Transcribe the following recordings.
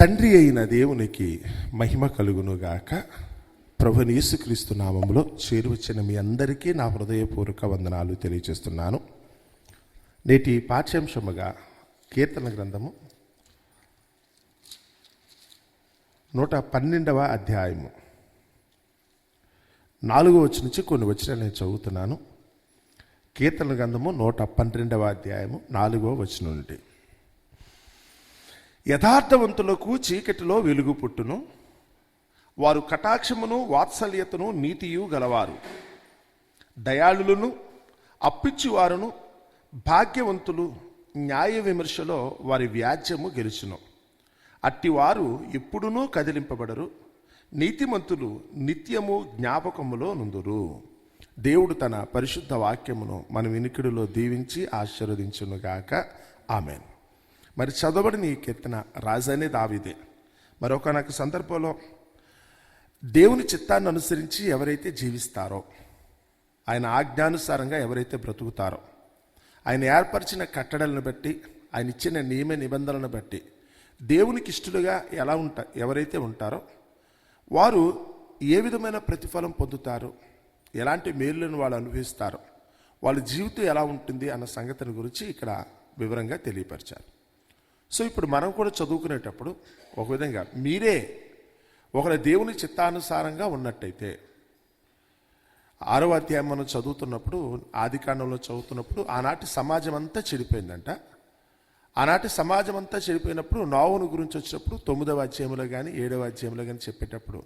తండ్రి అయిన దేవునికి మహిమ కలుగునుగాక. ప్రభుని యేసుక్రీస్తు నామంలో చేరువచ్చిన మీ అందరికీ నా హృదయపూర్వక వందనాలు తెలియజేస్తున్నాను. నేటి పాఠ్యాంశముగా కీర్తన గ్రంథము నూట పన్నెండవ అధ్యాయము. నాలుగో వచ్చి నుంచి కొన్ని వచ్చిన నేను చదువుతున్నాను. కీర్తన గ్రంథము నూట పన్నెండవ అధ్యాయము నాలుగో వచ్చిన నుండి. యథార్థవంతులకు చీకటిలో వెలుగు పుట్టును. వారు కటాక్షమును వాత్సల్యతను నీతియు గలవారు. దయాళులను అప్పిచ్చివారును భాగ్యవంతులు న్యాయ విమర్శలో వారి వ్యాజ్యము గెలుచును. అట్టివారు ఎప్పుడునూ కదిలింపబడరు. నీతిమంతులు నిత్యము జ్ఞాపకములో నుందురు. దేవుడు తన పరిశుద్ధ వాక్యమును మన వినికిడిలో దీవించి ఆశీర్వదించునుగాక. ఆమెను. మరి చదవబడిన ఈ కీర్తన రాజనే దావిదే. మరొకనొక సందర్భంలో దేవుని చిత్తాన్ని అనుసరించి ఎవరైతే జీవిస్తారో ఆయన ఆజ్ఞానుసారంగా ఎవరైతే బ్రతుకుతారో ఆయన ఏర్పరిచిన కట్టడలను బట్టి ఆయన ఇచ్చిన నియమ నిబంధనలను బట్టి దేవునికి ఇష్టలుగా ఎలా ఉంటా ఎవరైతే ఉంటారో వారు ఏ విధమైన ప్రతిఫలం పొందుతారు ఎలాంటి మేలులను వాళ్ళు అనుభవిస్తారో వాళ్ళ జీవితం ఎలా ఉంటుంది అన్న సంగతిని గురించి ఇక్కడ వివరంగా తెలియపరిచారు. సో ఇప్పుడు మనం కూడా చదువుకునేటప్పుడు ఒక విధంగా మీరే ఒకరి దేవుని చిత్తానుసారంగా ఉన్నట్టయితే ఆరవ అధ్యాయం మనం చదువుతున్నప్పుడు ఆది కాండంలో చదువుతున్నప్పుడు ఆనాటి సమాజం అంతా చెడిపోయిందంట. ఆనాటి సమాజం అంతా చెడిపోయినప్పుడు నోవును గురించి వచ్చినప్పుడు తొమ్మిదవ అధ్యాయంలో కానీ ఏడవ అధ్యాయంలో కానీ చెప్పేటప్పుడు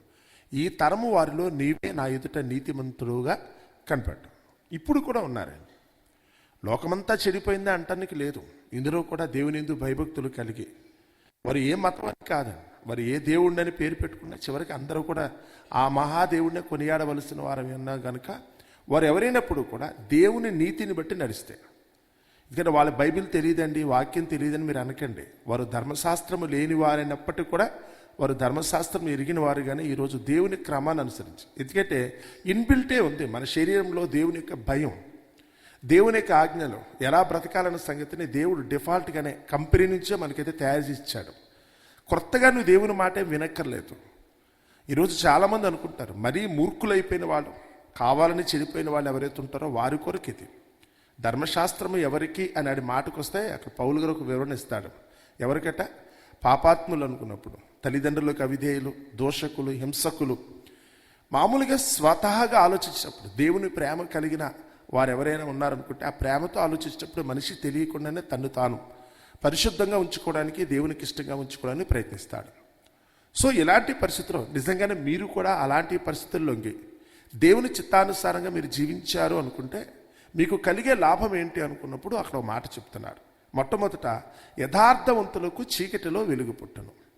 ఈ తరము వారిలో నీవే నా ఎదుట నీతిమంతుడుగా కనపడ్డావు. ఇప్పుడు కూడా ఉన్నారండి. లోకమంతా చెడిపోయిందా అంటానికి లేదు. ఇందులో కూడా దేవుని ఎందు భయభక్తులు కలిగి. వారు ఏ మతం అని కాదండి ఏ దేవుడిని పేరు పెట్టుకున్నా చివరికి అందరూ కూడా ఆ మహాదేవుడినే కొనియాడవలసిన వారు అన్నా కనుక వారు ఎవరైనప్పుడు కూడా దేవుని నీతిని బట్టి నడిస్తే. ఎందుకంటే వాళ్ళ బైబిల్ తెలియదండి వాక్యం తెలియదని మీరు అనకండి. వారు ధర్మశాస్త్రము లేని వారైనప్పటికీ కూడా వారు ధర్మశాస్త్రం ఎరిగిన వారు కానీ ఈరోజు దేవుని క్రమాన్ని అనుసరించి. ఎందుకంటే ఇన్బిల్టే ఉంది మన శరీరంలో దేవుని యొక్క భయం. దేవుని యొక్క ఆజ్ఞలు ఎలా బ్రతకాలన్న సంగతిని దేవుడు డిఫాల్ట్గానే కంపెనీ నుంచే మనకైతే తయారు చేసి ఇచ్చాడు కొత్తగా నువ్వు దేవుని మాటే వినక్కర్లేదు. ఈరోజు చాలామంది అనుకుంటారు మరీ మూర్ఖులైపోయిన వాళ్ళు కావాలని చెడిపోయిన వాళ్ళు ఎవరైతే ఉంటారో వారి కొరకు ఇది. ధర్మశాస్త్రము ఎవరికి అని అడి మాటకు వస్తే అక్కడ పౌలు గారు ఒక వివరణ ఇస్తాడు. ఎవరికట? పాపాత్ములు అనుకున్నప్పుడు తల్లిదండ్రులకు అవిధేయులు దోషకులు హింసకులు. మామూలుగా స్వతహాగా ఆలోచించినప్పుడు దేవుని ప్రేమ కలిగిన వారు ఎవరైనా ఉన్నారనుకుంటే ఆ ప్రేమతో ఆలోచించినప్పుడు మనిషి తెలియకుండానే తన్ను తాను పరిశుద్ధంగా ఉంచుకోవడానికి దేవునికి ఇష్టంగా ఉంచుకోవడానికి ప్రయత్నిస్తాడు. సో ఇలాంటి పరిస్థితుల్లో నిజంగానే మీరు కూడా అలాంటి పరిస్థితుల్లోకి దేవుని చిత్తానుసారంగా మీరు జీవించారు అనుకుంటే మీకు కలిగే లాభం ఏంటి అనుకున్నప్పుడు అక్కడ మాట చెప్తున్నారు. మొట్టమొదట యథార్థవంతులకు చీకటిలో వెలుగు పుట్టను.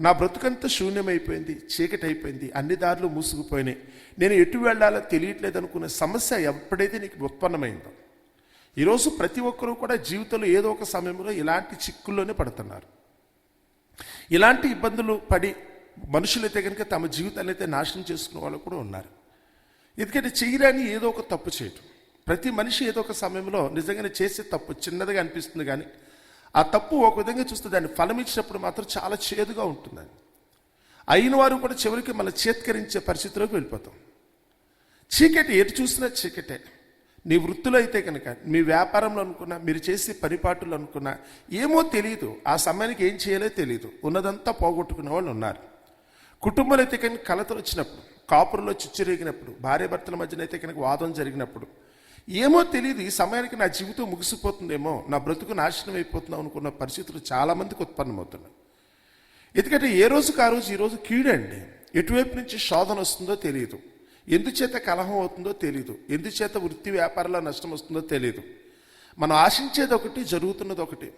నా బ్రతుకంతా శూన్యమైపోయింది చీకటి అయిపోయింది అన్ని దారులు మూసుకుపోయినాయి. నేను ఎటు వెళ్ళాలో తెలియట్లేదు అనుకునే సమస్య ఎప్పుడైతే నీకు ఉత్పన్నమైందో. ఈరోజు ప్రతి ఒక్కరూ కూడా జీవితంలో ఏదో ఒక సమయంలో ఇలాంటి చిక్కుల్లోనే పడుతున్నారు. ఇలాంటి ఇబ్బందులు పడి మనుషులైతే కనుక తమ జీవితాన్ని అయితే నాశనం చేసుకునే వాళ్ళు కూడా ఉన్నారు. ఎందుకంటే చేయరాని ఏదో ఒక తప్పు చేయటం. ప్రతి మనిషి ఏదో ఒక సమయంలో నిజంగానే చేసే తప్పు చిన్నదిగా అనిపిస్తుంది కానీ ఆ తప్పు ఒక విధంగా చూస్తే దాన్ని ఫలం ఇచ్చినప్పుడు మాత్రం చాలా చేదుగా ఉంటుందని అయిన వారు కూడా చివరికి మళ్ళీ చేత్కరించే పరిస్థితిలోకి వెళ్ళిపోతాం. చీకటి ఎటు చూసినా చీకటే. నీ వృత్తిలో అయితే కనుక మీ వ్యాపారంలో అనుకున్నా మీరు చేసే పరిపాటులు అనుకున్నా ఏమో తెలియదు ఆ సమయానికి ఏం చేయాలో తెలియదు ఉన్నదంతా పోగొట్టుకునే వాళ్ళు ఉన్నారు. కుటుంబాలు అయితే కనుక కలతలు వచ్చినప్పుడు కాపురలో చిచ్చురేగినప్పుడు భార్య భర్తల మధ్యన అయితే కనుక వాదం జరిగినప్పుడు ఏమో తెలియదు ఈ సమయానికి నా జీవితం ముగిసిపోతుందేమో నా బ్రతుకు నాశనం అయిపోతుందా అనుకున్న పరిస్థితులు చాలామందికి ఉత్పన్నమవుతున్నాయి. ఎందుకంటే ఏ రోజుకి ఆ రోజు ఈరోజు కీడండి ఎటువైపు నుంచి శోధన వస్తుందో తెలియదు ఎందుచేత కలహం అవుతుందో తెలియదు ఎందుచేత వృత్తి వ్యాపారంలో నష్టం వస్తుందో తెలియదు మనం ఆశించేది ఒకటి జరుగుతున్నది ఒకటి.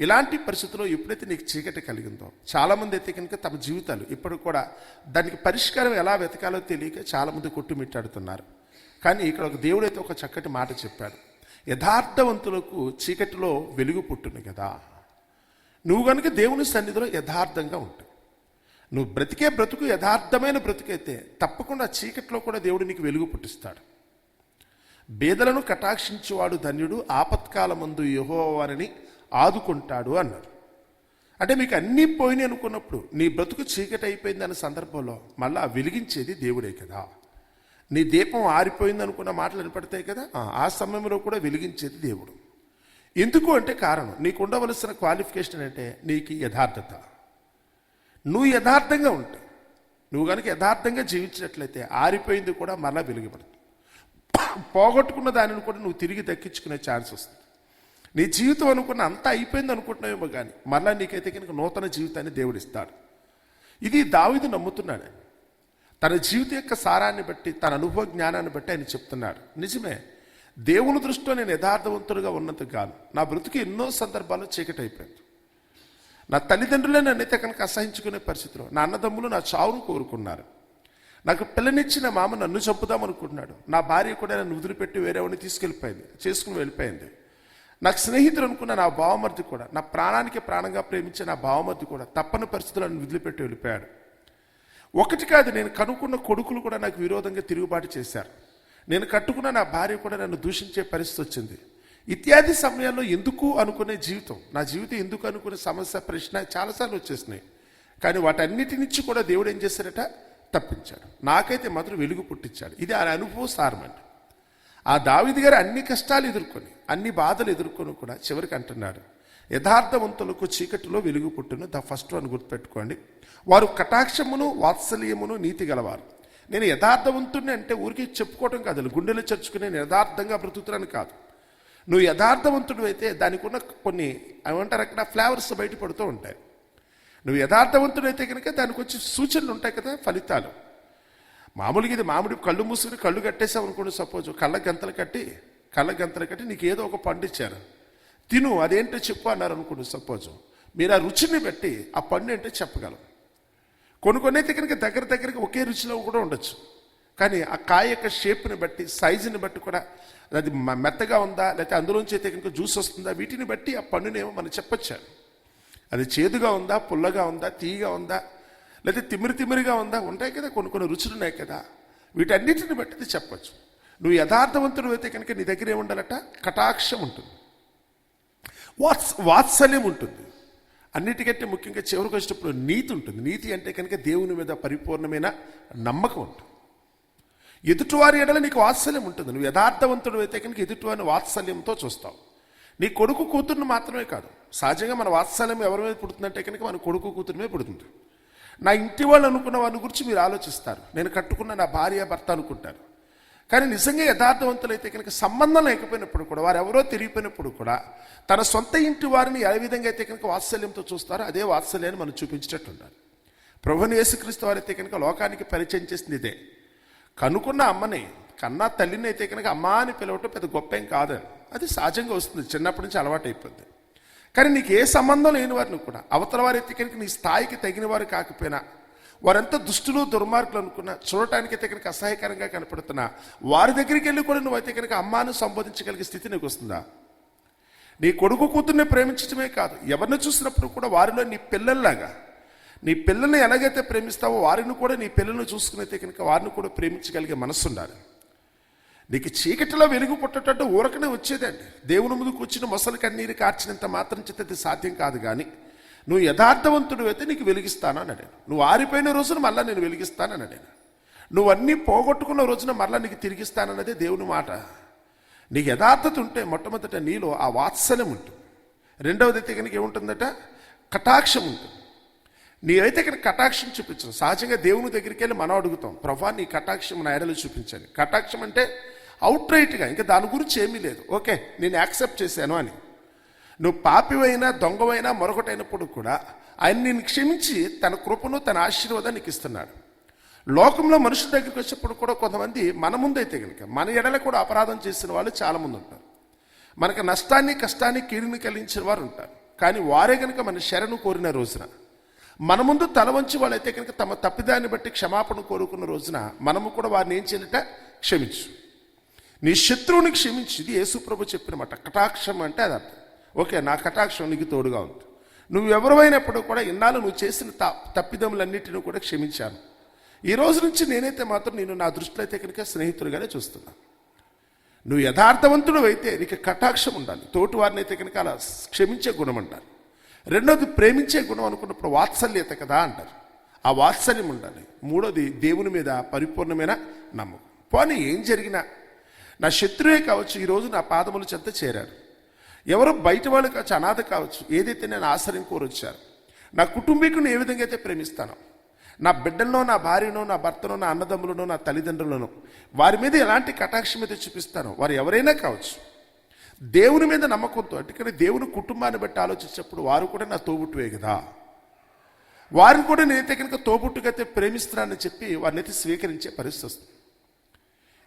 ఇలాంటి పరిస్థితుల్లో ఎప్పుడైతే నీకు చీకటి కలిగిందో చాలామంది అయితే కనుక తమ జీవితాలు ఇప్పుడు కూడా దానికి పరిష్కారం ఎలా వెతకాలో తెలియక చాలామంది కొట్టుమిట్టాడుతున్నారు. కానీ ఇక్కడ ఒక దేవుడు అయితే ఒక చక్కటి మాట చెప్పాడు. యథార్థవంతులకు చీకటిలో వెలుగు పుట్టును కదా. నువ్వు కనుక దేవుని సన్నిధిలో యథార్థంగా ఉంటావు నువ్వు బ్రతికే బ్రతుకు యథార్థమైన బ్రతుకైతే తప్పకుండా చీకట్లో కూడా దేవుడు నీకు వెలుగు పుట్టిస్తాడు. బేదలను కటాక్షించేవాడు ధన్యుడు ఆపత్కాల మందు యహో ఆదుకుంటాడు అన్నారు. అంటే మీకు అన్నీ పోయినాయి అనుకున్నప్పుడు నీ బ్రతుకు చీకటి అయిపోయింది అనే సందర్భంలో మళ్ళా వెలిగించేది దేవుడే కదా. నీ దీపం ఆరిపోయింది అనుకున్న మాటలు వినపడతాయి కదా? ఆ, సమయంలో కూడా వెలిగించేది దేవుడు. ఎందుకు అంటే కారణం నీకు ఉండవలసిన క్వాలిఫికేషన్ అంటే నీకు యథార్థత. నువ్వు యథార్థంగా ఉంటావు నువ్వు కనుక యథార్థంగా జీవించినట్లయితే ఆరిపోయింది కూడా మళ్ళా వెలిగిపడుతుంది పోగొట్టుకున్న దానిని కూడా నువ్వు తిరిగి దక్కించుకునే ఛాన్స్ వస్తుంది. నీ జీవితం అనుకున్న అంతా అయిపోయింది అనుకుంటున్నావేమో కానీ మళ్ళా నీకైతే కనుక నూతన జీవితాన్ని దేవుడు ఇస్తాడు. ఇది దావిది నమ్ముతున్నాడు. తన జీవితం యొక్క సారాన్ని బట్టి తన అనుభవ జ్ఞానాన్ని బట్టి ఆయన చెప్తున్నాడు. నిజమే. దేవుని దృష్టిలో నేను యథార్థవంతుడుగా ఉన్నది గాను నా బ్రతుకు ఎన్నో సందర్భాల్లో చీకటి అయిపోయింది నా తల్లిదండ్రులే నన్నైతే కనుక అసహించుకునే పరిస్థితిలో నా అన్నదమ్ములు నా చావును కోరుకున్నారు. నాకు పిల్లనిచ్చిన మామ నన్ను చంపుదాం అనుకుంటున్నాడు నా భార్య కూడా నన్ను వదిలిపెట్టి వేరేవాడిని తీసుకెళ్ళిపోయింది చేసుకుని వెళ్ళిపోయింది. నాకు స్నేహితుడు అనుకున్న నా బావమర్ది కూడా నా ప్రాణానికి ప్రాణంగా ప్రేమించే నా బావమర్ది కూడా తప్పని పరిస్థితుల్లో నన్ను వదిలిపెట్టి వెళ్ళిపోయాడు. ఒకటి కాదు నేను కనుక్కున్న కొడుకులు కూడా నాకు విరోధంగా తిరుగుబాటు చేశారు. నేను కట్టుకున్న నా భార్య కూడా నన్ను దూషించే పరిస్థితి వచ్చింది. ఇత్యాది సమయాల్లో ఎందుకు అనుకునే జీవితం? నా జీవితం ఎందుకు అనుకునే సమస్య ప్రశ్న చాలాసార్లు వచ్చేసినాయి. కానీ వాటన్నిటి నుంచి కూడా దేవుడు ఏం చేశారట తప్పించాడు. నాకైతే మాత్రం వెలుగు పుట్టించాడు. ఇది ఆయన అనుభవ సారమండి ఆ దావిది గారు అన్ని కష్టాలు ఎదుర్కొని అన్ని బాధలు ఎదుర్కొని కూడా చివరికి అంటున్నాడు యథార్థవంతులకు చీకటిలో వెలుగు పుట్టును ద ఫస్ట్ వన్ గుర్తుపెట్టుకోండి. వారు కటాక్షమును వాత్సల్యమును నీతి గలవారు. నేను యథార్థవంతుడిని అంటే ఊరికి చెప్పుకోవటం కాదు గుండెలు చర్చుకుని నేను యథార్థంగా బ్రతుకుతున్నాను కాదు. నువ్వు యథార్థవంతుడు అయితే దానికి ఉన్న కొన్ని ఏమంటారు అక్కడ ఫ్లేవర్స్ బయటపడుతూ ఉంటాయి. నువ్వు యథార్థవంతుడు అయితే కనుక దానికి వచ్చి సూచనలు ఉంటాయి కదా ఫలితాలు. మామూలుగా ఇది మామిడి కళ్ళు మూసుకుని కళ్ళు కట్టేసావు అనుకోండి సపోజ్ కళ్ళ గంతలు కట్టి కళ్ళ గంతలు కట్టి నీకు ఏదో ఒక పండు ఇచ్చారు. తిను అదేంటో చెప్పు అన్నారు అనుకోండి సపోజ్. మీరు ఆ రుచిని బట్టి ఆ పండు ఏంటో చెప్పగలం. కొన్ని కొన్ని అయితే కనుక దగ్గర దగ్గరికి ఒకే రుచిలో కూడా ఉండొచ్చు. కానీ ఆ కాయ యొక్క షేప్ని బట్టి సైజుని బట్టి కూడా అది మ- మెత్తగా ఉందా లేకపోతే అందులోంచి అయితే కనుక జ్యూస్ వస్తుందా వీటిని బట్టి ఆ పండునేమో మనం చెప్పొచ్చు అది చేదుగా ఉందా పుల్లగా ఉందా తీయగా ఉందా లేకపోతే తిమిరి తిమిరిగా ఉందా ఉంటాయి కదా కొన్ని కొన్ని రుచులు ఉన్నాయి కదా వీటన్నిటిని బట్టి అది నువ్వు యథార్థవంతుడు అయితే కనుక నీ దగ్గర ఏముండాలట? కటాక్షం ఉంటుంది. వాత్స్ వాత్సల్యం ఉంటుంది. అన్నిటికంటే ముఖ్యంగా చివరికి వచ్చినప్పుడు నీతి ఉంటుంది. నీతి అంటే కనుక దేవుని మీద పరిపూర్ణమైన నమ్మకం ఉంటుంది. ఎదుటివారి ఎడల నీకు వాత్సల్యం ఉంటుంది. నువ్వు యథార్థవంతుడు అయితే కనుక ఎదుటివారిని వాత్సల్యంతో చూస్తావు. నీ కొడుకు కూతురుని మాత్రమే కాదు. సహజంగా మన వాత్సల్యం ఎవరి మీద పుడుతుందంటే కనుక మన కొడుకు కూతురుమే మీద పుడుతుంది. నా ఇంటి వాళ్ళు అనుకున్న వారి గురించి మీరు ఆలోచిస్తారు. నేను కట్టుకున్న నా భార్య భర్త అనుకుంటారు. కానీ నిజంగా యథార్థవంతులైతే కనుక సంబంధం లేకపోయినప్పుడు కూడా వారు ఎవరో తెలియపోయినప్పుడు కూడా తన సొంత ఇంటి వారిని ఏ విధంగా అయితే కనుక వాత్సల్యంతో చూస్తారో అదే వాత్సల్యాన్ని మనం చూపించేటట్టు ఉండాలి ప్రభుని యేసుక్రీస్తు వారైతే కనుక లోకానికి పరిచయం చేసింది ఇదే. కనుక్కున్న అమ్మని కన్నా తల్లిని అయితే కనుక అమ్మ అని పిలవటం పెద్ద గొప్ప కాదని అది సహజంగా వస్తుంది. చిన్నప్పటి నుంచి అలవాటు అయిపోద్ది. కానీ నీకు ఏ సంబంధం లేని వారిని కూడా అవతల వారైతే కనుక నీ స్థాయికి తగిన వారు కాకపోయినా వారంతా దుష్టులు దుర్మార్గులు అనుకున్నా చూడటానికి అయితే కనుక అసహాయకరంగా కనపడుతున్నా వారి దగ్గరికి వెళ్ళి కూడా నువ్వైతే కనుక అమ్మాను సంబోధించగలిగే స్థితి నీకు వస్తుందా? నీ కొడుకు కూతుర్ని ప్రేమించడమే కాదు ఎవరిని చూసినప్పుడు కూడా వారిలో నీ పిల్లల్లాగా. నీ పిల్లల్ని ఎలాగైతే ప్రేమిస్తావో వారిని కూడా నీ పిల్లల్ని చూసుకునైతే కనుక వారిని కూడా ప్రేమించగలిగే మనస్సు ఉండాలి. నీకు చీకటిలో వెలుగు పుట్టేటట్టు ఊరకనే వచ్చేదండి. దేవుని ముందుకు వచ్చిన మొసలి కన్నీరు కార్చినంత మాత్రం చేత అది సాధ్యం కాదు కానీ నువ్వు యథార్థవంతుడు అయితే నీకు వెలిగిస్తాను అన్నాడు నువ్వు ఆరిపోయిన రోజున మళ్ళీ నేను వెలిగిస్తాను అన్నాడు నువ్వు అన్నీ పోగొట్టుకున్న రోజున మళ్ళీ నీకు తిరిగిస్తానన్నదే దేవుని మాట. నీకు యథార్థత ఉంటే మొట్టమొదట నీలో ఆ వాత్సల్యం ఉంటుంది. రెండవది అయితే కనుక ఏముంటుందట? కటాక్షం ఉంటుంది. నీవైతే ఇక్కడ కటాక్షం చూపించను. సహజంగా దేవుని దగ్గరికి వెళ్ళి మనం అడుగుతాం ప్రభా నీ కటాక్షం నా ఎడలు చూపించండి. కటాక్షం అంటే అవుట్ రైట్గా ఇంకా దాని గురించి ఏమీ లేదు. ఓకే నేను యాక్సెప్ట్ చేశాను అని. నువ్వు పాపివైనా దొంగవైనా మరొకటైనప్పుడు కూడా ఆయన నేను క్షమించి తన కృపను తన ఆశీర్వాదాన్ని నీకు ఇస్తున్నాడు. లోకంలో మనుషుల దగ్గరికి వచ్చేప్పుడు కూడా కొంతమంది మన ముందైతే కనుక మన ఎడల కూడా అపరాధం చేసిన వాళ్ళు చాలామంది ఉంటారు. మనకు నష్టాన్ని కష్టాన్ని కీడుని కలిగించిన వారు ఉంటారు. కానీ వారే కనుక మన శరణు కోరిన రోజున మన ముందు తల వంచి వాళ్ళైతే కనుక తమ తప్పిదాన్ని బట్టి క్షమాపణ కోరుకున్న రోజున మనము కూడా వారిని ఏం చేయలేట క్షమించు. నీ శత్రువుని క్షమించి ఇది యేసుప్రభు చెప్పిన మాట. కటాక్షం అంటే అది అర్థం ఓకే నా కటాక్షం నీకు తోడుగా ఉంది నువ్వు ఎవరివైనప్పుడు కూడా ఇన్నాళ్ళు నువ్వు చేసిన త తప్పిదములన్నిటిని కూడా క్షమించాను. ఈ రోజు నుంచి నేనైతే మాత్రం నేను నా దృష్టిలో అయితే కనుక స్నేహితుడిగానే చూస్తున్నా. నువ్వు యథార్థవంతుడు అయితే నీకు కటాక్షం ఉండాలి. తోటి వారిని అయితే కనుక అలా క్షమించే గుణం ఉండాలి. రెండోది ప్రేమించే గుణం అనుకున్నప్పుడు వాత్సల్యత కదా అంటారు. ఆ వాత్సల్యం ఉండాలి. మూడోది దేవుని మీద పరిపూర్ణమైన నమ్మకం. పోనీ ఏం జరిగినా నా శత్రువే కావచ్చు ఈరోజు నా పాదముల చెంత చేరాడు ఎవరో బయట వాళ్ళు కావచ్చు అనాథ కావచ్చు. ఏదైతే నేను ఆశ్రయం కోరొచ్చారు నా కుటుంబీకుని ఏ విధంగా అయితే ప్రేమిస్తానో నా బిడ్డలను నా భార్యను నా భర్తను నా అన్నదమ్ములను నా తల్లిదండ్రులను వారి మీద ఎలాంటి కటాక్షం అయితే చూపిస్తానో వారు ఎవరైనా కావచ్చు దేవుని మీద నమ్మకంతో అంటే దేవుని కుటుంబాన్ని బట్టి ఆలోచించినప్పుడు వారు కూడా నా తోబుట్టువే కదా. వారిని కూడా నేనైతే కనుక తోబుట్టుగా అయితే ప్రేమిస్తున్నానని చెప్పి వారిని అయితే స్వీకరించే పరిస్థితి వస్తుంది.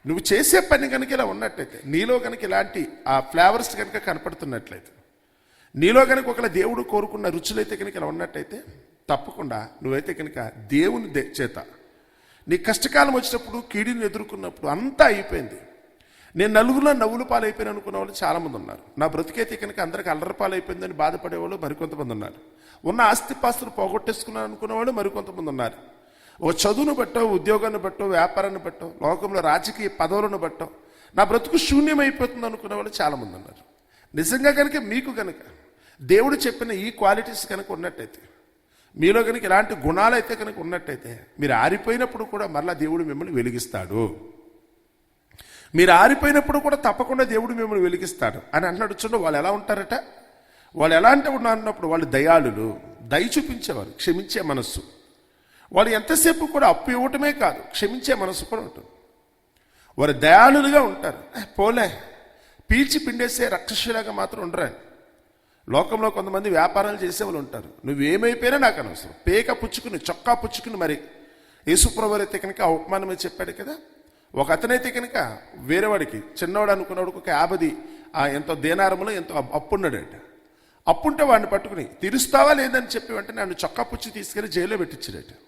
నువ్వు చేసే పని కనుక ఇలా ఉన్నట్టయితే నీలో కనుక ఇలాంటి ఆ ఫ్లేవర్స్ కనుక కనపడుతున్నట్లయితే నీలో కనుక ఒకవేళ దేవుడు కోరుకున్న రుచులైతే కనుక ఇలా ఉన్నట్టయితే తప్పకుండా నువ్వైతే కనుక దేవుని దే- చేత నీ కష్టకాలం వచ్చినప్పుడు కీడిని ఎదుర్కొన్నప్పుడు అంతా అయిపోయింది. నేను నలుగురిలో నవ్వులు పాలైపోయాను అనుకున్న వాళ్ళు చాలామంది ఉన్నారు. నా బ్రతికైతే కనుక అందరికి అల్లరి పాలైపోయిందని బాధపడేవాళ్ళు మరికొంతమంది ఉన్నారు. ఉన్న ఆస్తిపాస్తులు పోగొట్టేసుకున్నాను అనుకున్న వాళ్ళు మరికొంతమంది ఉన్నారు. ఓ చదువును బట్టో ఉద్యోగాన్ని బట్టో వ్యాపారాన్ని బట్టో లోకంలో రాజకీయ పదవులను బట్టో నా బ్రతుకు శూన్యమైపోతుంది అనుకునే వాళ్ళు చాలామంది ఉన్నారు. నిజంగా కనుక మీకు కనుక దేవుడు చెప్పిన ఈ క్వాలిటీస్ కనుక ఉన్నట్టయితే మీలో కనుక ఇలాంటి గుణాలు అయితే కనుక ఉన్నట్టయితే మీరు ఆరిపోయినప్పుడు కూడా మరలా దేవుడు మిమ్మల్ని వెలిగిస్తాడు. మీరు ఆరిపోయినప్పుడు కూడా తప్పకుండా దేవుడు మిమ్మల్ని వెలిగిస్తాడు అని అంటున్నాడు చూడండి వాళ్ళు ఎలా ఉంటారట? వాళ్ళు ఎలా అంటే ఉన్నారు అన్నప్పుడు వాళ్ళు దయాళులు దయ చూపించేవారు క్షమించే మనస్సు. వాళ్ళు ఎంతసేపు కూడా అప్పు ఇవ్వటమే కాదు క్షమించే మనసు కూడా ఉంటుంది. వారు దయాళులుగా ఉంటారు. పోలే. పీల్చి పిండేసే రక్షసులాగా మాత్రం ఉండరు లోకంలో కొంతమంది వ్యాపారాలు చేసేవాళ్ళు ఉంటారు. నువ్వేమైపోయినా నాకు అనవసరం. పేక పుచ్చుకుని చొక్కా పుచ్చుకుని మరి. యేసుప్రవరైతే అయితే కనుక ఆ ఉపమానమే చెప్పాడు కదా. ఒక అతనైతే కనుక వేరేవాడికి చిన్నవాడు అనుకున్నవాడికి ఒక యాభది ఆ ఎంతో దేనారములో ఎంతో అప్పున్నాడట. అప్పుంటే వాడిని పట్టుకుని తీరుస్తావా లేదని చెప్పి వెంటనే నన్ను చొక్కా పుచ్చి తీసుకెళ్ళి జైల్లో పెట్టించాడట.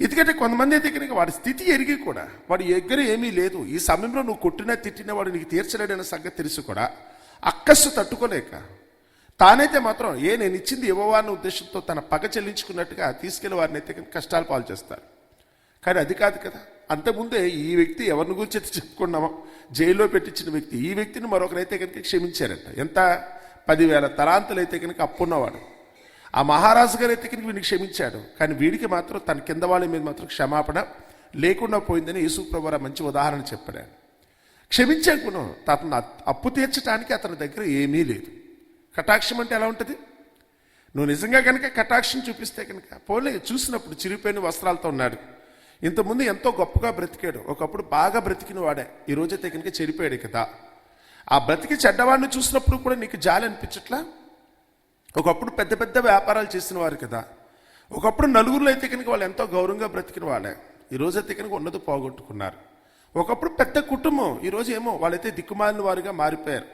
ఎందుకంటే కొంతమంది అయితే వాడి స్థితి ఎరిగి కూడా వాడి దగ్గర ఏమీ లేదు. ఈ సమయంలో నువ్వు కొట్టినా తిట్టినా వాడు నీకు తీర్చలేడనే సంగతి తెలుసు కూడా. అక్కస్సు తట్టుకోలేక తానైతే మాత్రం ఏ నేను ఇచ్చింది ఇవ్వవా? అన్న ఉద్దేశంతో తన పగ చెల్లించుకున్నట్టుగా తీసుకెళ్ళి వారిని అయితే కనుక కష్టాలు పాలు చేస్తారు. కానీ అది కాదు కదా. అంతకుముందే ఈ వ్యక్తి ఎవరిని గురించి అయితే చెప్పుకున్నామో జైల్లో పెట్టించిన వ్యక్తి ఈ వ్యక్తిని మరొకరైతే కనుక క్షమించారంట. ఎంత? పదివేల తలాంతులు అయితే కనుక అప్పున్నవాడు. ఆ మహారాజు గారు అయితే వీడిని క్షమించాడు. కానీ వీడికి మాత్రం తన కింద వాళ్ళ మీద మాత్రం క్షమాపణ లేకుండా పోయిందని యేసుప్రభువారు మంచి ఉదాహరణ చెప్పాడు. క్షమించాను క్షమించే గుణం అప్పు తీర్చడానికి అతని దగ్గర ఏమీ లేదు. కటాక్షం అంటే ఎలా ఉంటుంది? నువ్వు నిజంగా కనుక కటాక్షం చూపిస్తే కనుక పోలే చూసినప్పుడు చిరిగిపోయిన వస్త్రాలతో ఉన్నాడు. ఇంతకుముందు ఎంతో గొప్పగా బ్రతికాడు. ఒకప్పుడు బాగా బ్రతికిన వాడే. ఈ రోజైతే కనుక చెడిపోయాడు కదా. ఆ బ్రతికి చెడ్డవాడిని చూసినప్పుడు కూడా నీకు జాలి అనిపించట్లా? ఒకప్పుడు పెద్ద పెద్ద వ్యాపారాలు చేసిన వారు కదా. ఒకప్పుడు నలుగురిలో అయితే కనుక వాళ్ళు ఎంతో గౌరవంగా బ్రతికిన వాళ్ళే. ఈ రోజు అయితే కనుక ఉన్నది పోగొట్టుకున్నారు. ఒకప్పుడు పెద్ద కుటుంబం ఈరోజు ఏమో వాళ్ళైతే దిక్కుమాలిన వారుగా మారిపోయారు.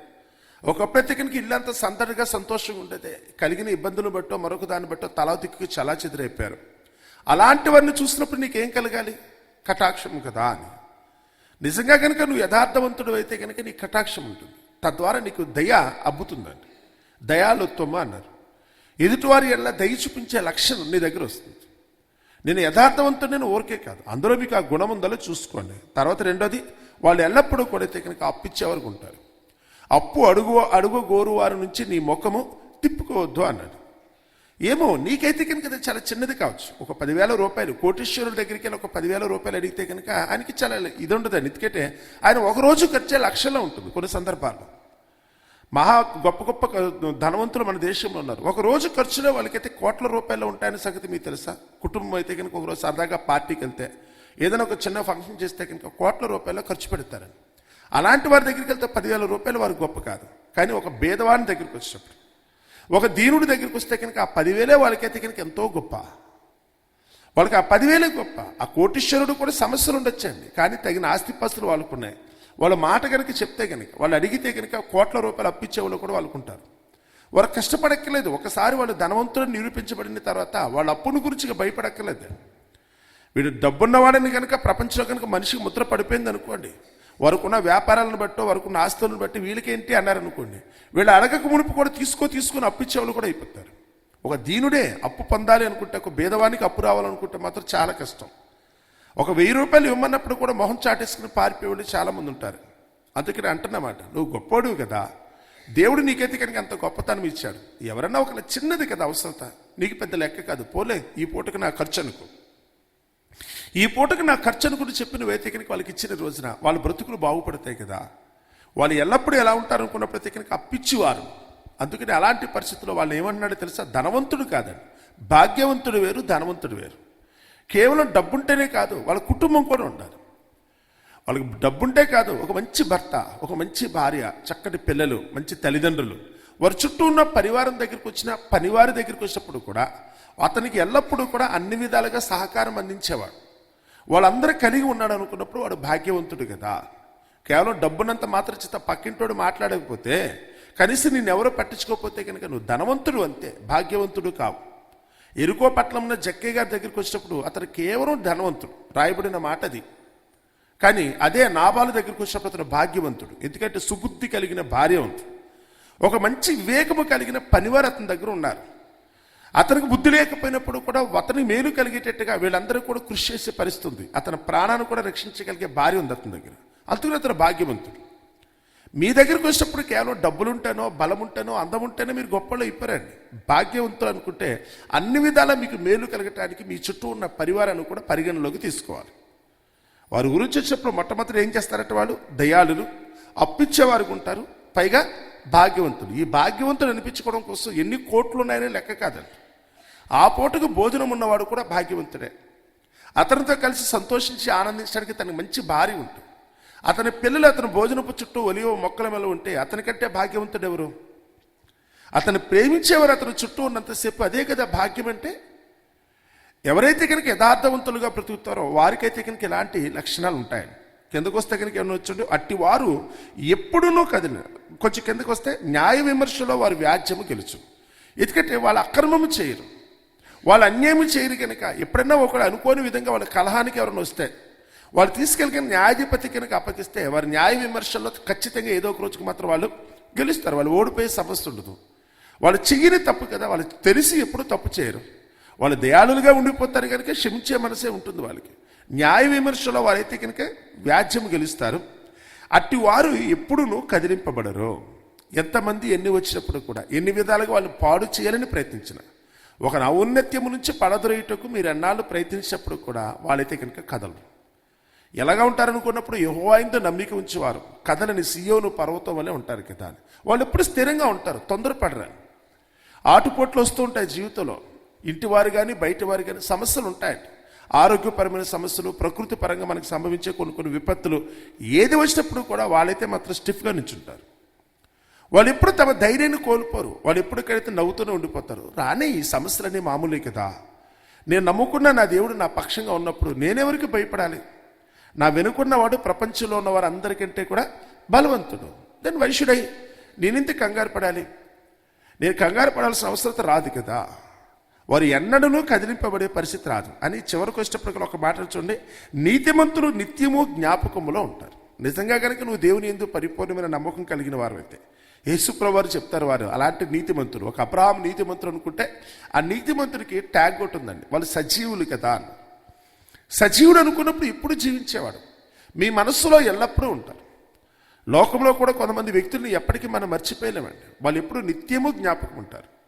ఒకప్పుడు అయితే కనుక ఇల్లంతా సందడిగా సంతోషంగా ఉండేది. కలిగిన ఇబ్బందులు బట్టో మరొక దాన్ని బట్టో తలా దిక్కుకి చలా చెదిరైపోయారు. అలాంటి వారిని చూసినప్పుడు నీకేం కలగాలి? కటాక్షం కదా అని. నిజంగా కనుక నువ్వు యథార్థవంతుడు అయితే కనుక నీ కటాక్షం ఉంటుంది. తద్వారా నీకు దయ అబ్బుతుందండి. దయాలుత్వమ అన్నారు. ఎదుటివారి ఎలా దయ చూపించే లక్షణం నీ దగ్గర వస్తుంది. నేను యథార్థవంతుడు నేను ఊరికే కాదు. అందులో మీకు ఆ గుణం ఉందో చూసుకోండి. తర్వాత రెండోది వాళ్ళు ఎల్లప్పుడూ కొడితే కనుక అప్పిచ్చేవారు ఉంటారు. అప్పు అడుగు అడుగు గోరు వారి నుంచి నీ ముఖము తిప్పుకోవద్దు అన్నాడు. ఏమో నీకైతే కనుక అది చాలా చిన్నది కావచ్చు. ఒక పదివేల రూపాయలు కోటేశ్వరుల దగ్గరికి వెళ్ళి ఒక పదివేల రూపాయలు అడిగితే కనుక ఆయనకి చాలా ఇది ఉండదండి ఎందుకంటే ఆయన ఒక రోజు ఖర్చే లక్షలో ఉంటుంది కొన్ని సందర్భాల్లో. మహా గొప్ప గొప్ప ధనవంతులు మన దేశంలో ఉన్నారు. ఒక రోజు ఖర్చులో వాళ్ళకైతే కోట్ల రూపాయలు ఉంటాయని సంగతి మీకు తెలుసా? కుటుంబం అయితే కనుక ఒక రోజు సరదాగా పార్టీకి వెళ్తే ఏదైనా ఒక చిన్న ఫంక్షన్ చేస్తే కనుక కోట్ల రూపాయలు ఖర్చు పెడతారని. అలాంటి వారి దగ్గరికి వెళ్తే పదివేల రూపాయలు వారు గొప్ప కాదు. కానీ ఒక భేదవాని దగ్గరికి వచ్చినప్పుడు ఒక దీనుడి దగ్గరికి వస్తే కనుక ఆ పదివేలే వాళ్ళకైతే కనుక ఎంతో గొప్ప. వాళ్ళకి ఆ పదివేలే గొప్ప. ఆ కోటీశ్వరుడు కూడా సమస్యలు ఉండొచ్చండి. కానీ తగిన ఆస్తిపాస్తులు వాళ్ళకున్నాయి. వాళ్ళ మాట కనుక చెప్తే కనుక వాళ్ళు అడిగితే కనుక కోట్ల రూపాయలు అప్పిచ్చే వాళ్ళు కూడా వాళ్ళకుంటారు వారు కష్టపడక్కర్లేదు. ఒకసారి వాళ్ళు ధనవంతుడు నిరూపించబడిన తర్వాత వాళ్ళ అప్పుని గురించి భయపడక్కర్లేదు. వీడు డబ్బున్నవాడని కనుక ప్రపంచంలో కనుక మనిషికి ముద్ర పడిపోయింది అనుకోండి వరకున్న వ్యాపారాలను బట్టి వరకున్న ఆస్తులను బట్టి వీళ్ళకేంటి అన్నారు అనుకోండి వీళ్ళు అడగక మునుపు కూడా తీసుకో తీసుకొని అప్పిచ్చేవాళ్ళు కూడా అయిపోతారు. ఒక దీనుడే అప్పు పొందాలి అనుకుంటే ఒక భేదవానికి అప్పు రావాలనుకుంటే మాత్రం చాలా కష్టం. ఒక వెయ్యి రూపాయలు ఇవ్వమన్నప్పుడు కూడా మొహం చాటేసుకుని పారిపోయేవాళ్ళు చాలామంది ఉంటారు. అందుకని అంటున్నమాట నువ్వు గొప్పోడు కదా దేవుడు నీకైతే కనుక అంత గొప్పతనం ఇచ్చాడు. ఎవరన్నా ఒక చిన్నది కదా అవసరత నీకు పెద్ద లెక్క కాదు పోలే ఈ పూటకు నా ఖర్చు అనుకో ఈ పూటకు నా ఖర్చు అనుకుని చెప్పిన వేతికనికి వాళ్ళకి ఇచ్చిన రోజున వాళ్ళ బ్రతుకులు బాగుపడతాయి కదా. వాళ్ళు ఎల్లప్పుడూ ఎలా ఉంటారు అనుకున్న కనుక అప్పిచ్చేవారు. అందుకని అలాంటి పరిస్థితుల్లో వాళ్ళు ఏమంటున్నాడో తెలుసా? ధనవంతుడు కాదండి. భాగ్యవంతుడు వేరు ధనవంతుడు వేరు. కేవలం డబ్బుంటేనే కాదు వాళ్ళ కుటుంబం కూడా ఉండాలి. వాళ్ళకి డబ్బుంటే కాదు ఒక మంచి భర్త ఒక మంచి భార్య చక్కటి పిల్లలు మంచి తల్లిదండ్రులు. వారి చుట్టూ ఉన్న పరివారం దగ్గరికి వచ్చిన పనివారి దగ్గరికి వచ్చినప్పుడు కూడా అతనికి ఎల్లప్పుడూ కూడా అన్ని విధాలుగా సహకారం అందించేవాడు. వాళ్ళందరూ కలిగి ఉన్నాడు అనుకున్నప్పుడు వాడు భాగ్యవంతుడు కదా. కేవలం డబ్బునంత మాత్రం చేత పక్కింటోడు మాట్లాడకపోతే కనీసం నేను ఎవరో పట్టించుకోకపోతే కనుక నువ్వు ధనవంతుడు అంతే భాగ్యవంతుడు కావు. ఎరుకో పట్లంలో జక్కయ్య గారి దగ్గరికి వచ్చినప్పుడు అతను కేవలం ధనవంతుడు. రాయబడిన మాట అది. కానీ అదే నాబాలు దగ్గరికి వచ్చినప్పుడు అతను భాగ్యవంతుడు. ఎందుకంటే సుబుద్ధి కలిగిన భార్యవంతుడు ఒక మంచి వివేకము కలిగిన పనివారు అతని దగ్గర ఉన్నారు. అతనికి బుద్ధి లేకపోయినప్పుడు కూడా అతని మేలు కలిగేటట్టుగా వీళ్ళందరూ కూడా కృషి చేసే పరిస్థితుంది అతని ప్రాణాన్ని కూడా రక్షించగలిగే భార్య ఉంది అతని దగ్గర. అందుకని అతను భాగ్యవంతుడు. మీ దగ్గరికి వచ్చినప్పుడు కేవలం డబ్బులుంటేనో అందం ఉంటేనో మీరు గొప్పలో ఇప్పారండి భాగ్యవంతులు అనుకుంటే అన్ని విధాలా మీకు మేలు కలగటానికి మీ చుట్టూ ఉన్న పరివారాన్ని కూడా పరిగణలోకి తీసుకోవాలి. వారి గురించి వచ్చినప్పుడు మొట్టమొదటి ఏం చేస్తారంటే వాళ్ళు దయాళులు అప్పిచ్చేవారు ఉంటారు పైగా భాగ్యవంతులు. ఈ భాగ్యవంతులు అనిపించుకోవడం కోసం ఎన్ని కోట్లు ఉన్నాయనే లెక్క కాదండి. ఆ పూటకు భోజనం ఉన్నవాడు కూడా భాగ్యవంతుడే. అతనితో కలిసి సంతోషించి ఆనందించడానికి తనకి మంచి భార్య ఉంటుంది. అతని పిల్లలు అతని భోజనపు చుట్టూ ఒలివ మొక్కల మెల ఉంటే అతనికంటే భాగ్యవంతుడు ఎవరు అతను ప్రేమించేవారు అతని చుట్టూ ఉన్నంతసేపు అదే కదా భాగ్యం అంటే ఎవరైతే కనుక యథార్థవంతులుగా బ్రతుకుతారో వారికైతే కనుక ఇలాంటి లక్షణాలు ఉంటాయి కిందకు వస్తే కనుక ఏమన్నా వచ్చండి? అట్టి వారు ఎప్పుడూనూ కదిలి కొంచెం కిందకు వస్తే న్యాయ విమర్శలో వారి వ్యాజ్యము గెలుచు. ఎందుకంటే వాళ్ళు అక్రమము చేయరు. వాళ్ళు అన్యాయం చేయరు కనుక. ఎప్పుడన్నా ఒకడు అనుకోని విధంగా వాళ్ళ కలహానికి ఎవరైనా వస్తే వాళ్ళు తీసుకెళ్ళిన న్యాయాధిపతి కనుక అప్పగిస్తే వారి న్యాయ విమర్శల్లో ఖచ్చితంగా ఏదో ఒక రోజుకి మాత్రం వాళ్ళు గెలుస్తారు. వాళ్ళు ఓడిపోయే సమస్య ఉండదు. వాళ్ళు చెయ్యని తప్పు కదా వాళ్ళు తెలిసి ఎప్పుడు తప్పు చేయరు. వాళ్ళు దయాళులుగా ఉండిపోతారు కనుక క్షమించే మనసే ఉంటుంది వాళ్ళకి. న్యాయ విమర్శలో వారైతే కనుక వ్యాజ్యం గెలుస్తారు. అట్టి వారు ఎప్పుడునూ కదిలింపబడరు. ఎంతమంది ఎన్ని వచ్చినప్పుడు కూడా ఎన్ని విధాలుగా వాళ్ళు పాడు చేయాలని ప్రయత్నించిన. ఒక ఔన్నత్యము నుంచి పడదొరయుటకు మీరు ఎన్నాళ్ళు ప్రయత్నించినప్పుడు కూడా వాళ్ళైతే కనుక కదలరు. ఎలాగా ఉంటారనుకున్నప్పుడు యహోవాయింతో నమ్మిక ఉంచేవారు. కథలని సియోను పర్వతం వల్లే ఉంటారు కదా అని. వాళ్ళు ఎప్పుడు స్థిరంగా ఉంటారు తొందరపడరా. ఆటుపోట్లు వస్తూ ఉంటాయి జీవితంలో. ఇంటి వారు కానీ బయట వారు కానీ సమస్యలు ఉంటాయండి. ఆరోగ్యపరమైన సమస్యలు ప్రకృతి పరంగా మనకు సంభవించే కొన్ని కొన్ని విపత్తులు ఏది వచ్చినప్పుడు కూడా వాళ్ళైతే మాత్రం స్టిఫ్గా నించుంటారు. వాళ్ళు ఎప్పుడు తమ ధైర్యాన్ని కోల్పోరు. వాళ్ళు ఎప్పటికైతే నవ్వుతూనే ఉండిపోతారు. రానే ఈ సమస్యలన్నీ మామూలే కదా. నేను నమ్ముకున్న నా దేవుడు నా పక్షంగా ఉన్నప్పుడు నేనెవరికి భయపడాలి? నా వెనుకున్నవాడు ప్రపంచంలో ఉన్న వారందరికంటే కూడా బలవంతుడు. దెన్ వైషుడై నేనింత కంగారు పడాలి? నేను కంగారు పడాల్సిన అవసరం రాదు కదా. వారు ఎన్నడూ కదిలింపబడే పరిస్థితి రాదు. అని చివరికి వచ్చేటప్పటికి ఒక మాట చూడండి. నీతిమంతులు నిత్యము జ్ఞాపకములో ఉంటారు. నిజంగా కనుక నువ్వు దేవుని ఎందు పరిపూర్ణమైన నమ్మకం కలిగిన వారు అయితే యేసుప్రవారు చెప్తారు వారు అలాంటి నీతిమంతులు ఒక అబ్రాహం నీతిమంతుడు అనుకుంటే ఆ నీతిమంతుడికి ట్యాగ్ ఒకటి ఉందండి వాళ్ళు సజీవులు కదా అని సజీవుడు అనుకున్నప్పుడు ఇప్పుడు జీవించేవాడు? మీ మనస్సులో ఎల్లప్పుడూ ఉంటారు. లోకంలో కూడా కొంతమంది వ్యక్తుల్ని ఎప్పటికీ మనం మర్చిపోయలేమండి. వాళ్ళు ఎప్పుడు నిత్యము జ్ఞాపకం ఉంటారు.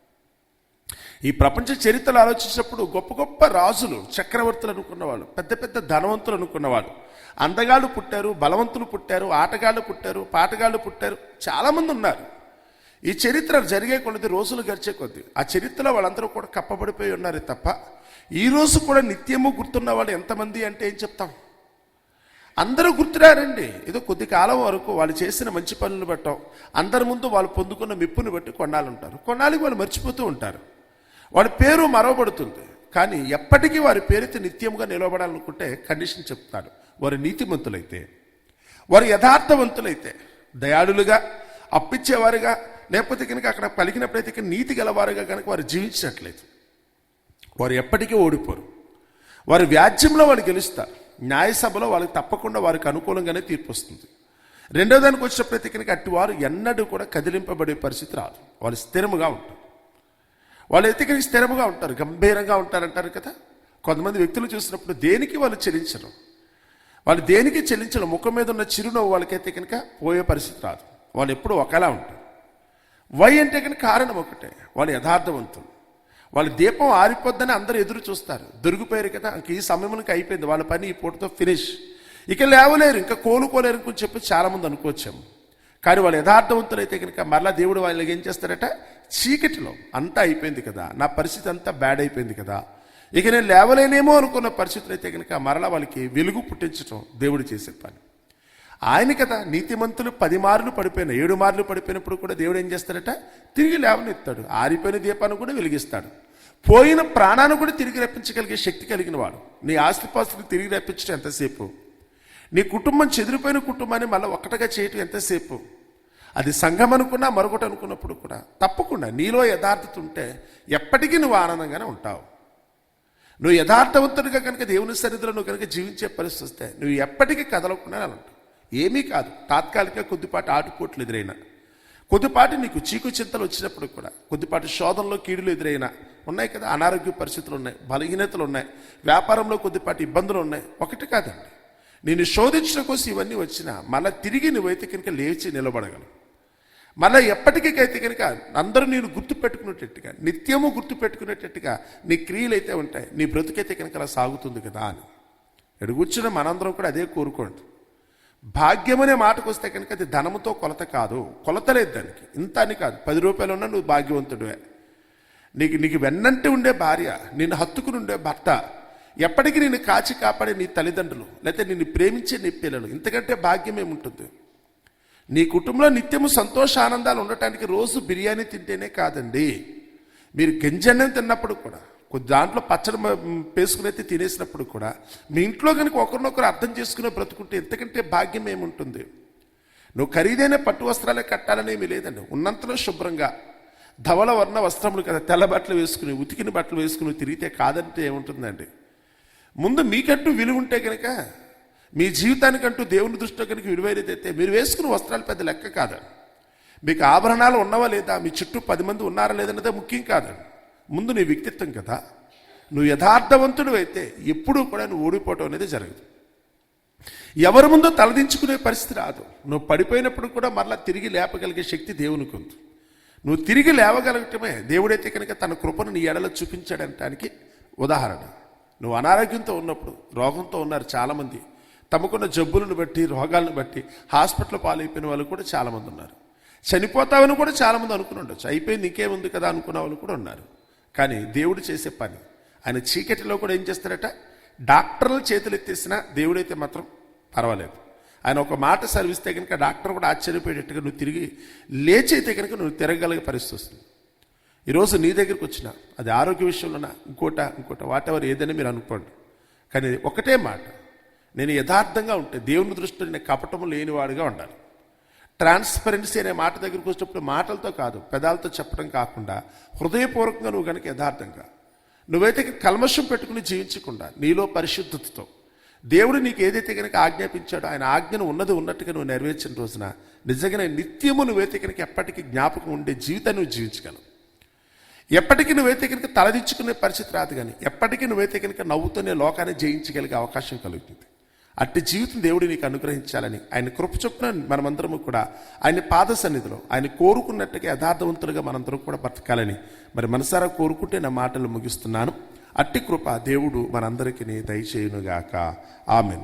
ఈ ప్రపంచ చరిత్రలు ఆలోచించినప్పుడు గొప్ప గొప్ప రాజులు చక్రవర్తులు అనుకున్నవాళ్ళు పెద్ద పెద్ద ధనవంతులు అనుకున్నవాళ్ళు. అందగాళ్ళు పుట్టారు బలవంతులు పుట్టారు ఆటగాళ్ళు పుట్టారు పాటగాళ్ళు పుట్టారు చాలామంది ఉన్నారు. ఈ చరిత్ర జరిగే కొద్ది రోజులు గడిచే కొద్ది. ఆ చరిత్రలో వాళ్ళందరూ కూడా కప్పబడిపోయి ఉన్నారు తప్ప ఈ రోజు కూడా నిత్యము గుర్తున్న వాళ్ళు ఎంతమంది అంటే ఏం చెప్తాం? అందరూ గుర్తురారండి. ఏదో కొద్ది కాలం వరకు వాళ్ళు చేసిన మంచి పనులు బట్టం. అందరి ముందు వాళ్ళు పొందుకున్న మెప్పుని బట్టి కొన్నాళ్ళు ఉంటారు కొన్నాళ్ళకి వాళ్ళు మర్చిపోతూ ఉంటారు. వాడి పేరు మరవబడుతుంది. కానీ ఎప్పటికీ వారి పేరుతో నిత్యంగా నిలవబడాలనుకుంటే కండిషన్ చెప్తాడు. వారు నీతిమంతులైతే వారు యథార్థవంతులైతే దయాళులుగా అప్పిచ్చేవారుగా లేకపోతే కనుక అక్కడ పలికినప్పుడైతే నీతి గలవారుగా కనుక వారు జీవించినట్లయితే. వారు ఎప్పటికీ ఓడిపోరు. వారి వ్యాజ్యంలో వాళ్ళు గెలుస్తారు. న్యాయసభలో వాళ్ళకి తప్పకుండా వారికి అనుకూలంగానే తీర్పు వస్తుంది. రెండో దానికి వచ్చిన కనుక అట్టి వారు ఎన్నడూ కూడా కదిలింపబడే పరిస్థితి రాదు. వాళ్ళు స్థిరముగా ఉంటారు. వాళ్ళు అయితే కనుక స్థిరముగా ఉంటారు. గంభీరంగా ఉంటారంటారు కదా? కొంతమంది వ్యక్తులు చూసినప్పుడు దేనికి వాళ్ళు చెల్లించరు వాళ్ళు దేనికి చెల్లించరు ముఖం మీద ఉన్న చిరునవ్వు వాళ్ళకైతే కనుక పోయే పరిస్థితి రాదు. వాళ్ళు ఎప్పుడూ ఒకలా ఉంటారు. వై అంటే కనుక కారణం ఒకటే. వాళ్ళు యథార్థవంతులు. వాళ్ళ దీపం ఆరిపోద్దని అందరూ ఎదురు చూస్తారు. దొరికిపోయారు కదా ఇంక ఈ సమయంలోకి అయిపోయింది. వాళ్ళ పని ఈ పూటతో ఫినిష్. ఇక లేవలేరు ఇంకా కోలుకోలేరు అని చెప్పి చాలామంది అనుకోవచ్చాము. కానీ వాళ్ళు యథార్థవంతులైతే కనుక మరలా దేవుడు వాళ్ళకి ఏం చేస్తారట? చీకటిలో. అంతా అయిపోయింది కదా నా పరిస్థితి అంతా బ్యాడ్ అయిపోయింది కదా. ఇక నేను లేవలేనేమో అనుకున్న పరిస్థితులు అయితే కనుక మరలా వాళ్ళకి వెలుగు పుట్టించడం దేవుడు చేసే పని. ఆయన కదా నీతిమంతులు పది మార్లు పడిపోయిన ఏడు మార్లు పడిపోయినప్పుడు కూడా దేవుడు ఏం చేస్తాడట? తిరిగి లేవనెత్తాడు. ఆరిపోయిన దీపాన్ని కూడా వెలిగిస్తాడు. పోయిన ప్రాణాన్ని కూడా తిరిగి రప్పించగలిగే శక్తి కలిగిన వాడు. నీ ఆస్తిపాస్తులు తిరిగి రప్పించడం ఎంతసేపు? నీ కుటుంబం చెదిరిపోయిన కుటుంబాన్ని మళ్ళీ ఒక్కటగా చేయటం ఎంతసేపు? అది సంఘం అనుకున్నా మరొకటి అనుకున్నప్పుడు కూడా. తప్పకుండా నీలో యథార్థత ఉంటే ఎప్పటికీ నువ్వు ఆనందంగానే ఉంటావు. నువ్వు యథార్థవంతుడిగా కనుక దేవుని సన్నిధిలో నువ్వు కనుక జీవించే పరిస్థితి వస్తే నువ్వు ఎప్పటికీ కదలకుండా ఉంటావు. ఏమీ కాదు. తాత్కాలిక కొద్దిపాటి ఆటుపోట్లు ఎదురైనా. కొద్దిపాటి నీకు చీకు చింతలు వచ్చినప్పుడు కూడా కొద్దిపాటి శోధనలో కీడులు ఎదురైనా ఉన్నాయి కదా అనారోగ్య పరిస్థితులు ఉన్నాయి బలహీనతలు ఉన్నాయి వ్యాపారంలో కొద్దిపాటి ఇబ్బందులు ఉన్నాయి ఒకటి కాదండి. నేను శోధించడం కోసం ఇవన్నీ వచ్చినా మళ్ళీ తిరిగి నువ్వైతే కనుక లేచి నిలబడగలవు. మళ్ళీ ఎప్పటికైతే కనుక అందరూ నేను గుర్తు పెట్టుకునేటట్టుగా నిత్యము గుర్తుపెట్టుకునేటట్టుగా నీ క్రియలు అయితే ఉంటాయి నీ బ్రతుకైతే కనుక అలా సాగుతుంది కదా అని. ఎడుగుచ్చిన మనందరం కూడా అదే కోరుకోండి. భాగ్యం అనే మాటకు వస్తే కనుక అది ధనముతో కొలత కాదు. కొలత లేదు దానికి. ఇంత అని కాదు. పది రూపాయలు ఉన్నా నువ్వు భాగ్యవంతుడివే. నీకు నీకు వెన్నంటి ఉండే భార్య నిన్ను హత్తుకుని ఉండే భర్త ఎప్పటికీ నిన్ను కాచి కాపాడే నీ తల్లిదండ్రులు లేకపోతే నిన్ను ప్రేమించే నీ పిల్లలు ఇంతకంటే భాగ్యం ఏముంటుంది? నీ కుటుంబంలో నిత్యము సంతోష ఆనందాలు ఉండటానికి రోజు బిర్యానీ తింటేనే కాదండి. మీరు గంజన్నం తిన్నప్పుడు కూడా కొద్ది దాంట్లో పచ్చడి పేసుకునైతే తినేసినప్పుడు కూడా మీ ఇంట్లో కనుక ఒకరినొకరు అర్థం చేసుకునే బ్రతుకుంటే ఎంతకంటే భాగ్యం ఏముంటుంది? నువ్వు ఖరీదైన పట్టు వస్త్రాలే కట్టాలనేమి లేదండి. ఉన్నంతలో శుభ్రంగా ధవల వర్ణ వస్త్రములు కదా తెల్ల బట్టలు వేసుకుని ఉతికిన బట్టలు వేసుకుని తిరిగితే కాదంటే ఏముంటుందండి? ముందు మీకంటూ విలువ ఉంటే కనుక మీ జీవితానికంటూ దేవుని దృష్టిలో కనుక విలువైనదైతే మీరు వేసుకున్న వస్త్రాలు పెద్ద లెక్క కాదు మీకు ఆభరణాలు ఉన్నవా లేదా? మీ చుట్టూ పది మంది ఉన్నారా లేదన్నదే ముఖ్యం కాదు ముందు నీ వ్యక్తిత్వం కదా. నువ్వు యథార్థవంతుడు అయితే ఎప్పుడూ కూడా నువ్వు ఓడిపోవటం అనేది జరగదు. ఎవరి ముందో తలదించుకునే పరిస్థితి రాదు. నువ్వు పడిపోయినప్పుడు కూడా మరలా తిరిగి లేపగలిగే శక్తి దేవునికి ఉంది. నువ్వు తిరిగి లేవగలగటమే దేవుడైతే కనుక తన కృపను నీ ఎడలో చూపించాడనటానికి ఉదాహరణ. నువ్వు అనారోగ్యంతో ఉన్నప్పుడు రోగంతో ఉన్నారు చాలామంది. తమకున్న జబ్బులను బట్టి రోగాలను బట్టి హాస్పిటల్ పాలైపోయిన వాళ్ళు కూడా చాలామంది ఉన్నారు. చనిపోతామని కూడా చాలామంది అనుకుని ఉండొచ్చు. అయిపోయింది ఇంకేముంది కదా అనుకున్న వాళ్ళు కూడా ఉన్నారు. కానీ దేవుడు చేసే పని. ఆయన చీకటిలో కూడా ఏం చేస్తారట? డాక్టర్లు చేతులు ఎత్తేసినా దేవుడైతే మాత్రం పర్వాలేదు. ఆయన ఒక మాట సర్విస్తే కనుక డాక్టర్ కూడా ఆశ్చర్యపోయేటట్టుగా నువ్వు తిరిగి లేచి అయితే కనుక నువ్వు తిరగలిగే పరిస్థితి వస్తుంది. ఈరోజు నీ దగ్గరికి వచ్చిన అది ఆరోగ్య విషయంలోనా ఇంకోట ఇంకోట వాటెవర్ ఏదైనా మీరు అనుకోండి. కానీ ఒకటే మాట నేను యథార్థంగా ఉంటే దేవుని దృష్టిలో నేను కపటము లేనివాడుగా ఉండాలి. ట్రాన్స్పరెన్సీ అనే మాట దగ్గరికి వచ్చినప్పుడు మాటలతో కాదు పెదాలతో చెప్పడం కాకుండా హృదయపూర్వకంగా నువ్వు కనుక యథార్థంగా నువ్వైతే కల్మషం పెట్టుకుని జీవించకుండా నీలో పరిశుద్ధతతో దేవుడు నీకు ఏదైతే కనుక ఆజ్ఞాపించాడో ఆయన ఆజ్ఞను ఉన్నది ఉన్నట్టుగా నువ్వు నెరవేర్చిన రోజున నిజంగా నిత్యము నువ్వైతే కనుక ఎప్పటికీ జ్ఞాపకం ఉండే జీవితాన్ని నువ్వు జీవించగలవు. ఎప్పటికీ నువ్వైతే కనుక తలదించుకునే పరిస్థితి రాదు కానీ ఎప్పటికీ నువ్వైతే కనుక నవ్వుతూనే లోకాన్ని జయించగలిగే అవకాశం కలుగుతుంది. అట్టి జీవితం దేవుడు నీకు అనుగ్రహించాలని ఆయన కృప చొప్పున మనమందరము కూడా ఆయన పాద సన్నిధిలో ఆయన కోరుకున్నట్టుగా యథార్థవంతులుగా మనందరం కూడా బ్రతకాలని మరి మనసారా కోరుకుంటే నా మాటలు ముగిస్తున్నాను. అట్టి కృప దేవుడు మనందరికీ దయచేయునుగాక. ఆమెన్.